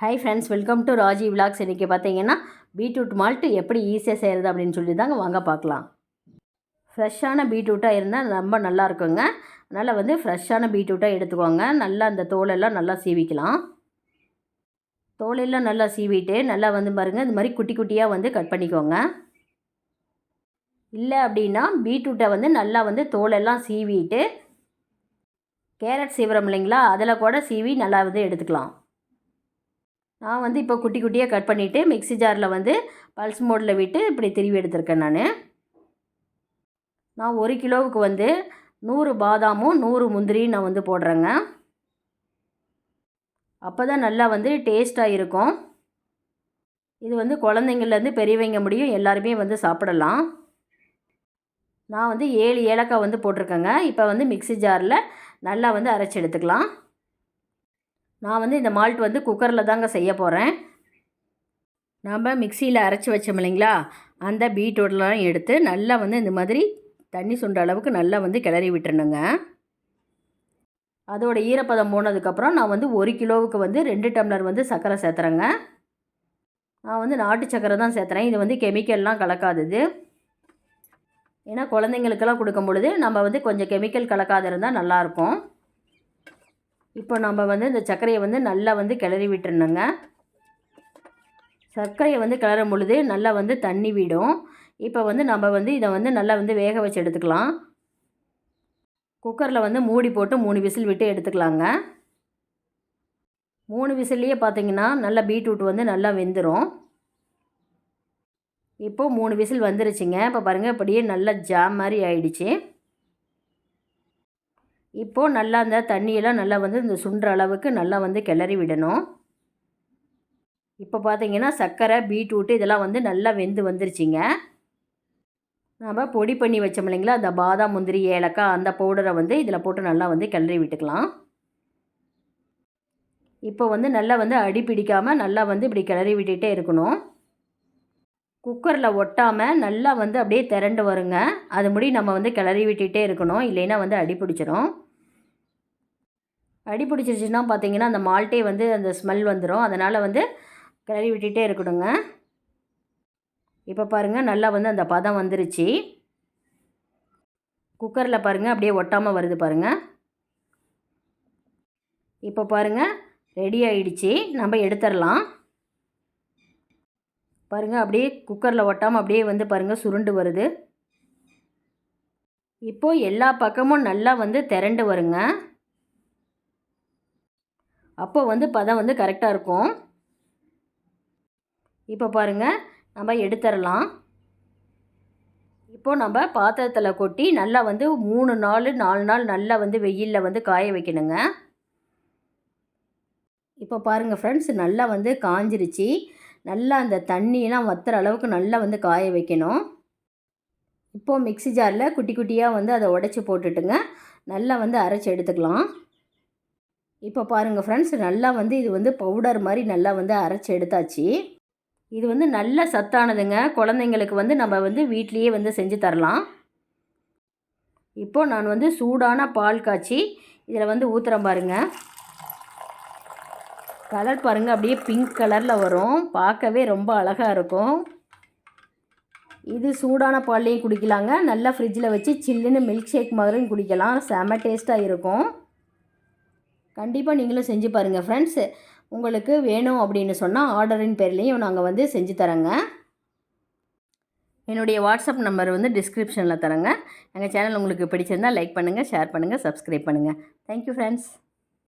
Hi friends welcome to Raji vlogs இன்றைக்கி பார்த்தீங்கன்னா beetroot malt எப்படி ஈஸியாக செய்கிறது அப்படின்னு சொல்லி தாங்க வாங்க பார்க்கலாம். ஃப்ரெஷ்ஷான பீட்ரூட்டாக இருந்தால் ரொம்ப நல்லா இருக்குங்க. அதனால் வந்து ஃப்ரெஷ்ஷான பீட்ரூட்டாக எடுத்துக்கோங்க. நல்லா அந்த தோலெல்லாம் நல்லா சீவிக்கலாம். தோலெல்லாம் நல்லா சீவிட்டு நல்லா வந்து பாருங்கள் இந்த மாதிரி குட்டி குட்டியாக வந்து கட் பண்ணிக்கோங்க. இல்லை அப்படின்னா பீட்ரூட்டை வந்து நல்லா வந்து தோலெல்லாம் சீவிட்டு கேரட் சீவிரம் இல்லைங்களா அதில் கூட சீவி நல்லா வந்து எடுத்துக்கலாம். நான் வந்து இப்போ குட்டி குட்டியாக கட் பண்ணிவிட்டு மிக்ஸி ஜாரில் வந்து பல்ஸ் மோடில் விட்டு இப்படி திருவி எடுத்திருக்கேன் நான். நான் ஒரு கிலோவுக்கு வந்து நூறு பாதாமும் நூறு முந்திரியும் நான் வந்து போடுறேங்க. அப்போ தான் நல்லா வந்து டேஸ்ட்டாக இருக்கும். இது வந்து குழந்தைங்கள்லேருந்து பெரியவங்க முடியும் எல்லாருமே வந்து சாப்பிடலாம். நான் வந்து ஏழு ஏலக்காய் வந்து போட்டிருக்கேங்க. இப்போ வந்து மிக்ஸி ஜாரில் நல்லா வந்து அரைச்சி எடுத்துக்கலாம். நான் வந்து இந்த மால்ட் வந்து குக்கரில் தாங்க செய்ய போகிறேன் நம்ம மிக்சியில் அரைச்சி வச்சோம் இல்லைங்களா? அந்த பீட்ரூட்லாம் எடுத்து நல்லா வந்து இந்த மாதிரி தண்ணி சுண்ட அளவுக்கு நல்லா வந்து கிளறி விட்டுருணுங்க அதோட ஈரப்பதம் போனதுக்கப்புறம் நான் வந்து ஒரு கிலோவுக்கு வந்து ரெண்டு டம்ளர் வந்து சர்க்கரை சேர்த்துறேங்க. நான் வந்து நாட்டு சர்க்கரை தான் சேர்த்துறேன். இது வந்து கெமிக்கல்லாம் கலக்காதது ஏன்னா குழந்தைங்களுக்கெல்லாம் கொடுக்கும் பொழுது நம்ம வந்து கொஞ்சம் கெமிக்கல் கலக்காது இருந்தால் நல்லாயிருக்கும் இப்போ நம்ம வந்து இந்த சர்க்கரையை வந்து நல்லா வந்து கிளறி விட்டுருணுங்க சர்க்கரையை வந்து கிளறும் பொழுது நல்லா வந்து தண்ணி விடும். இப்போ வந்து நம்ம வந்து இதை வந்து நல்லா வந்து வேக வச்சு எடுத்துக்கலாம். குக்கரில் வந்து மூடி போட்டு மூணு விசில் விட்டு எடுத்துக்கலாங்க. மூணு விசில்லையே பார்த்தீங்கன்னா நல்லா பீட்ரூட் வந்து நல்லா வெந்துடும் இப்போது மூணு விசில் வந்துருச்சுங்க. இப்போ பாருங்கள் இப்படியே நல்லா ஜாம் மாதிரி ஆயிடுச்சு. இப்போது நல்லா அந்த தண்ணியெல்லாம் நல்லா வந்து இந்த சுண்டுற அளவுக்கு நல்லா வந்து கிளறி விடணும். இப்போ பார்த்தீங்கன்னா சர்க்கரை பீட்ரூட்டு இதெல்லாம் வந்து நல்லா வெந்து வந்துருச்சிங்க. நம்ம பொடி பண்ணி வச்சோம் இல்லைங்களா? அந்த பாதாம் முந்திரி ஏலக்காய் அந்த பவுடரை வந்து இதில் போட்டு நல்லா வந்து கிளறி விட்டுக்கலாம். இப்போ வந்து நல்லா வந்து அடி பிடிக்காமல் நல்லா வந்து இப்படி கிளறி விட்டுகிட்டே இருக்கணும். குக்கரில் ஒட்டாமல் நல்லா வந்து அப்படியே திரண்டு வருங்க. அது முடி நம்ம வந்து கிளறி விட்டுகிட்டே இருக்கணும். இல்லைன்னா வந்து அடி பிடிச்சிரும். அடி பிடிச்சிருச்சுன்னா பார்த்தீங்கன்னா அந்த மால்ட்டே வந்து அந்த ஸ்மெல் வந்துடும் அதனால் வந்து கிளறி விட்டுகிட்டே இருக்கணுங்க இப்போ பாருங்கள் நல்லா வந்து அந்த பதம் வந்துருச்சு. குக்கரில் பாருங்கள் அப்படியே ஒட்டாமல் வருது பாருங்கள் இப்போ பாருங்கள் ரெடி ஆகிடுச்சு நம்ம எடுத்துடலாம். பாருங்கள் அப்படியே குக்கரில் ஒட்டாமல் அப்படியே வந்து பாருங்கள் சுருண்டு வருது. இப்போது எல்லா பக்கமும் நல்லா வந்து திரண்டு வருங்க. அப்போ வந்து பதம் வந்து கரெக்டாக இருக்கும். இப்போ பாருங்கள் நம்ம எடுத்துடலாம். இப்போது நம்ம பாத்திரத்தில் கொட்டி நல்லா வந்து மூணு நாள் நாலு நாள் நல்லா வந்து வெயிலில் வந்து காய வைக்கணுங்க. இப்போ பாருங்கள் ஃப்ரெண்ட்ஸ் நல்லா வந்து காஞ்சிருச்சு. நல்லா அந்த தண்ணியெலாம் வத்துற அளவுக்கு நல்லா வந்து காய வைக்கணும். இப்போது மிக்சி ஜாரில் குட்டி குட்டியாக வந்து அதை உடச்சி போட்டுட்டுங்க. நல்லா வந்து அரைச்சி எடுத்துக்கலாம். இப்போ பாருங்கள் ஃப்ரெண்ட்ஸ் நல்லா வந்து இது வந்து பவுடர் மாதிரி நல்லா வந்து அரைச்சி எடுத்தாச்சு. இது வந்து நல்ல சத்தானதுங்க. குழந்தைங்களுக்கு வந்து நம்ம வந்து வீட்லேயே வந்து செஞ்சு தரலாம். இப்போது நான் வந்து சூடான பால் காய்ச்சி இதில் வந்து ஊற்றுறேன் பாருங்கள் கலர் பாருங்கள் அப்படியே பிங்க் கலரில் வரும். பார்க்கவே ரொம்ப அழகாக இருக்கும். இது சூடான பால்லையும் குடிக்கலாங்க. நல்லா ஃப்ரிட்ஜில் வச்சு சில்லுன்னு மில்க் ஷேக் மாதிரியும் குடிக்கலாம். செம டேஸ்ட்டாக இருக்கும். கண்டிப்பாக நீங்களும் செஞ்சு பாருங்கள் ஃப்ரெண்ட்ஸ் உங்களுக்கு வேணும் அப்படின்னு சொன்னால் ஆர்டரின் பேர்லேயும் நாங்கள் வந்து செஞ்சு தரேங்க. என்னுடைய வாட்ஸ்அப் நம்பர் வந்து டிஸ்கிரிப்ஷனில் தரேங்க. எங்கள் சேனல் உங்களுக்கு பிடிச்சிருந்தால் லைக் பண்ணுங்கள் ஷேர் பண்ணுங்கள் சப்ஸ்கிரைப் பண்ணுங்கள் தேங்க்யூ ஃப்ரெண்ட்ஸ்